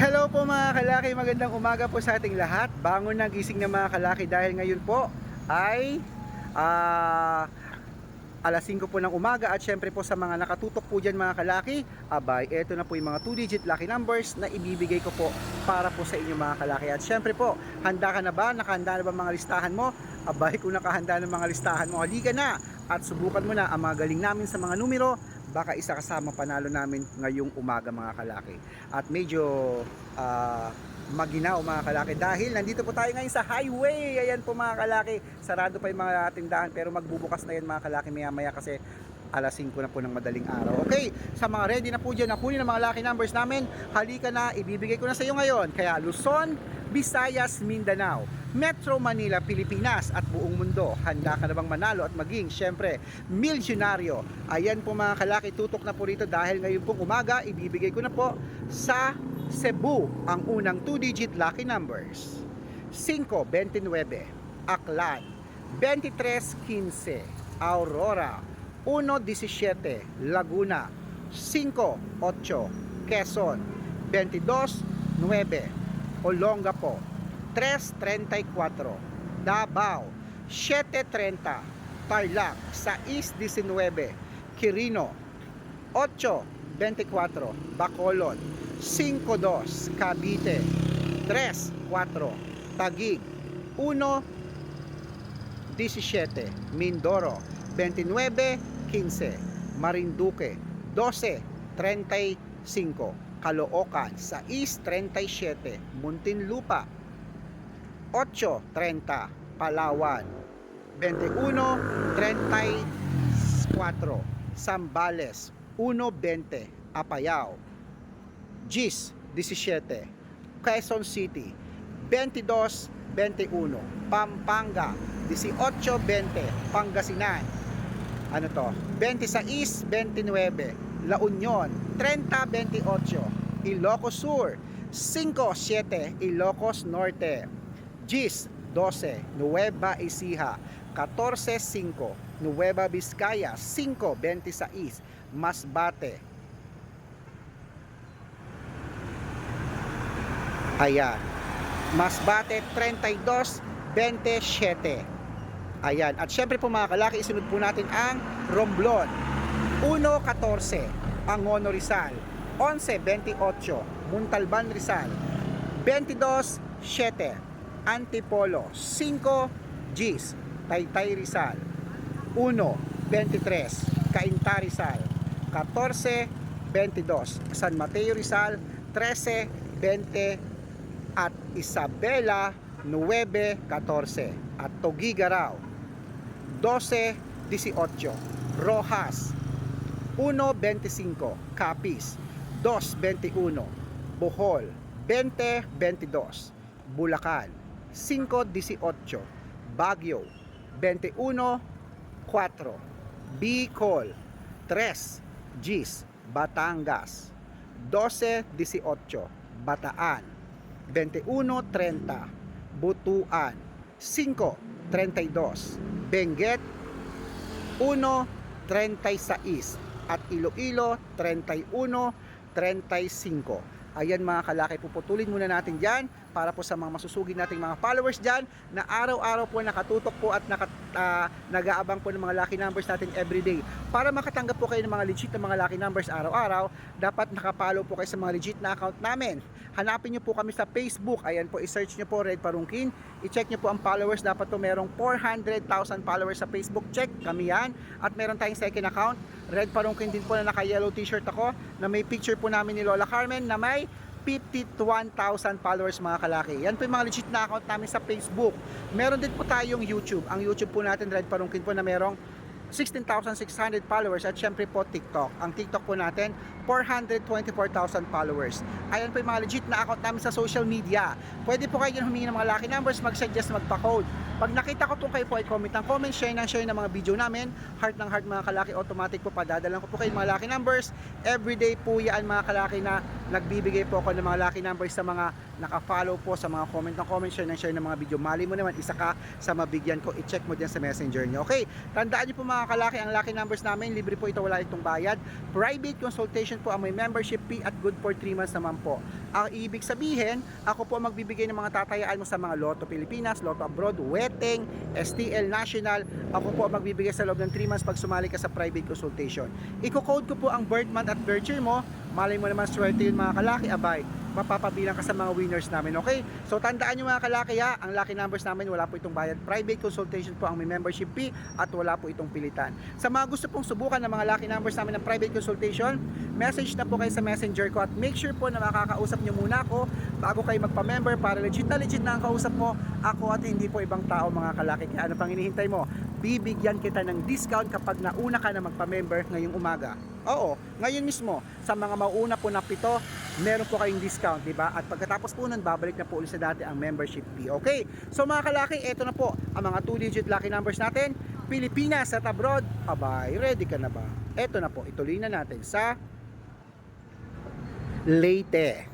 Hello po mga kalaki, magandang umaga po sa ating lahat. Bangon na gising na mga kalaki dahil ngayon po ay ah, alas 5 po ng umaga at syempre po sa mga nakatutok po dyan mga kalaki, abay, eto na po yung mga 2-digit lucky numbers na ibibigay ko po para po sa inyo mga kalaki. At syempre po, handa ka na ba? Nakahanda na ba mga listahan mo? Abay, kung nakahanda ng mga listahan mo, halika na at subukan mo na ang mga galing namin sa mga numero baka isa kasama panalo namin ngayong umaga mga kalaki. At medyo ah, maginaw mga kalaki dahil nandito po tayo ngayon sa highway. Ayan po mga kalaki. Sarado pa yung mga tindahan pero magbubukas na yan mga kalaki maya maya kasi alas 5 na po ng madaling araw. Okay, sa mga ready na po dyan na kunin ang mga lucky numbers namin, halika na, ibibigay ko na sa iyo ngayon. Kaya Luzon, Visayas, Mindanao, Metro Manila, Pilipinas at buong mundo. Handa ka na bang manalo at maging, syempre, milyonaryo? Ayan po mga kalaki, tutok na po rito dahil ngayon pong umaga, ibibigay ko na po sa Cebu ang unang 2-digit lucky numbers. 5-29, Aklan, 23-15, Aurora, 1-17, Laguna, 5-8, Quezon, 22-9, Olongapo, 3.34 Davao. 7.30 Tarlac 6.19 Quirino. 8.24 Bacolod. 5.2 Cavite. 3.4 Taguig. 1.17 Mindoro. 29.15 Marinduque 12.35 Caloocan. 6.37 Muntinlupa. 8.30 Palawan. 21.34 Sambales 1.20 Apayao. Gis 17 Quezon City. 22.21 Pampanga. 18.20 Pangasinan. Ano to? 26.29 La Union 30.28 Ilocos Sur 5.7 Ilocos Norte Gis 12 Nueva Ecija 14.5 Nueva Vizcaya 5.26 Masbate. Ayan. Masbate 32.27 Ayan. At syempre po mga kalaki isunod po natin ang Romblon 1.14 Angono Rizal. 11.28 Muntalban Rizal. 22.7 Antipolo. 5 Gis Taytay Rizal. 1.23 Cainta Rizal. 14.22 San Mateo Rizal. 13.20 at Isabela 9.14 at Togigaraw 12.18 Rojas 1.25 Capiz. 2.21 Bohol. 20.22 Bulacan. 5.18 Baguio. 21.4 Bicol. 3 Gis Batangas. 12.18 Bataan. 21.30 Butuan. 5.32 Benguet. 1.36 at Iloilo 31.35 Ayan mga kalaki, puputulin muna natin dyan para po sa mga masusugid nating mga followers dyan na araw-araw po nakatutok po at naka, ah, nag-aabang po ng mga lucky numbers natin everyday. Para makatanggap po kayo ng mga legit na mga lucky numbers araw-araw, dapat nakapollow po kayo sa mga legit na account namin. Hanapin nyo po kami sa Facebook. Ayan po, i-search nyo po Red Parungkin. I-check nyo po ang followers. Dapat po merong 400,000 followers sa Facebook. Check kami yan. At meron tayong second account. Red Parungkin din po na naka-yellow t-shirt ako na may picture po namin ni Lola Carmen na may 51,000 followers mga kalaki. Yan po yung mga legit na account namin sa Facebook. Meron din po tayong YouTube. Ang YouTube po natin, Red Parungkin po na merong 16,600 followers at syempre po TikTok. Ang TikTok po natin, 424,000 followers. Ayan po yung mga legit na account namin sa social media. Pwede po kayo humingi ng mga lucky numbers, mag-suggest, magpa-code. Pag nakita ko po kayo po ay comment ng comment, share ng share ng mga video namin, heart ng heart mga kalaki, automatic po padadalan ko po kayo ng mga lucky numbers. Everyday po yan mga kalaki na nagbibigay po ako ng mga lucky numbers sa mga naka-follow po sa mga comment ng comment, share ng share ng mga video. Mali mo naman, isa ka sa mabigyan ko, i-check mo dyan sa messenger nyo. Okay, tandaan nyo po mga kalaki, ang lucky numbers namin, libre po ito, wala itong bayad. Private consultation po ang may membership fee at good for 3 months naman po. Ang ibig sabihin, ako po ang magbibigay ng mga tatayaan mo sa mga Lotto Pilipinas, Lotto Abroad, Weteng, STL National. Ako po ang magbibigay sa loob ng 3 months pag sumali ka sa private consultation. Iko-code ko po ang birth month at birth year mo. Malay mo naman swerte yun mga kalaki, abay mapapabilang ka sa mga winners namin, okay? So tandaan nyo mga kalaki ha, ang lucky numbers namin wala po itong bayad. Private consultation po ang may membership fee at wala po itong pilitan. Sa mga gusto pong subukan ng mga lucky numbers namin ng private consultation, message na po kayo sa messenger ko at make sure po na makakausap nyo muna ako bago kayo magpa-member para legit na legit na ang kausap mo ako at hindi po ibang tao mga kalaki. Kaya ano pang hinihintay mo? Bibigyan kita ng discount kapag nauna ka na magpa-member ngayong umaga. Oo, ngayon mismo, sa mga mauuna po na pito, meron po kayong discount, di ba? At pagkatapos po nun, babalik na po ulit sa dati ang membership fee. Okay? So mga kalaki, eto na po ang mga 2-digit lucky numbers natin. Pilipinas at abroad, abay, ready ka na ba? Eto na po, ituloy na natin sa Leyte.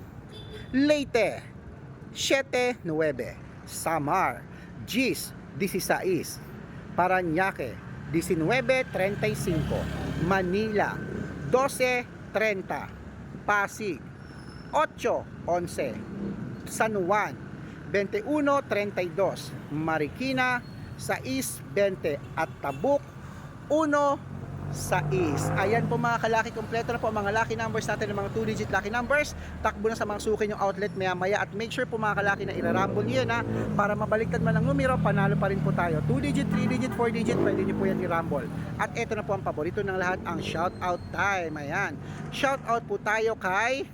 Leyte, 7-9. Samar, Gis, 16. Paranaque, 19.35. Manila, 12.30. Pasig, 8.11. San Juan, 21.32. Marikina, 6.20. At Tabuk, 1 sa is. Ayan po mga kalaki, kompleto na po ang mga lucky numbers natin ng mga 2 digit lucky numbers. Takbo na sa mga suki yung outlet maya maya at make sure po mga kalaki na irarambol niyo yan ha para mabaliktad man ang numero, panalo pa rin po tayo. 2 digit, 3 digit, 4 digit, pwede niyo po yan i-rumble. At ito na po ang paborito ng lahat, ang shout out time. Ayan. Shout out po tayo kay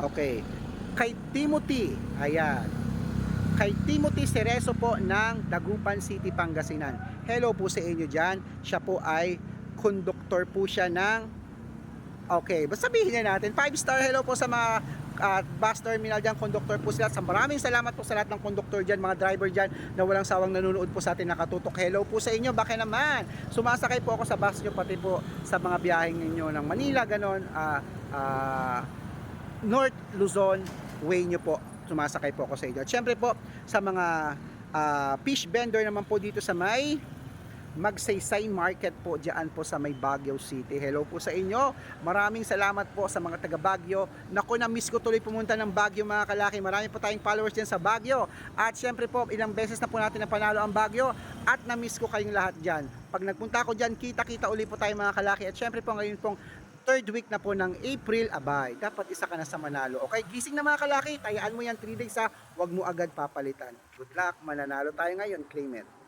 Okay. Kay Timothy. Ayan kay Timothy Cerezo po ng Dagupan City, Pangasinan. Hello po sa inyo dyan. Siya po ay conductor po siya ng Okay, basta sabihin na natin 5 star hello po sa mga uh, bus terminal dyan, conductor po sila. Sa maraming salamat po sa lahat ng conductor dyan, mga driver dyan na walang sawang nanonood po sa atin nakatutok. Hello po sa inyo, bakit naman? Sumasakay po ako sa bus nyo pati po sa mga biyaheng ninyo ng Manila, ganon. Uh, uh, North Luzon way nyo po sumasakay po ako sa inyo. At syempre po sa mga ah, fish vendor naman po dito sa may Magsaysay Market po diyan po sa may Baguio City. Hello po sa inyo. Maraming salamat po sa mga taga Baguio. Naku, na-miss ko tuloy pumunta ng Baguio mga kalaki. Marami po tayong followers diyan sa Baguio. At syempre po, ilang beses na po natin na panalo ang Baguio at na-miss ko kayong lahat diyan. Pag nagpunta ako diyan, kita-kita uli po tayo mga kalaki. At syempre po ngayon pong third week na po ng April, abay, dapat isa ka na sa manalo. Okay, gising na mga kalaki, tayaan mo yan 3 days ha, huwag mo agad papalitan. Good luck, mananalo tayo ngayon, claim it.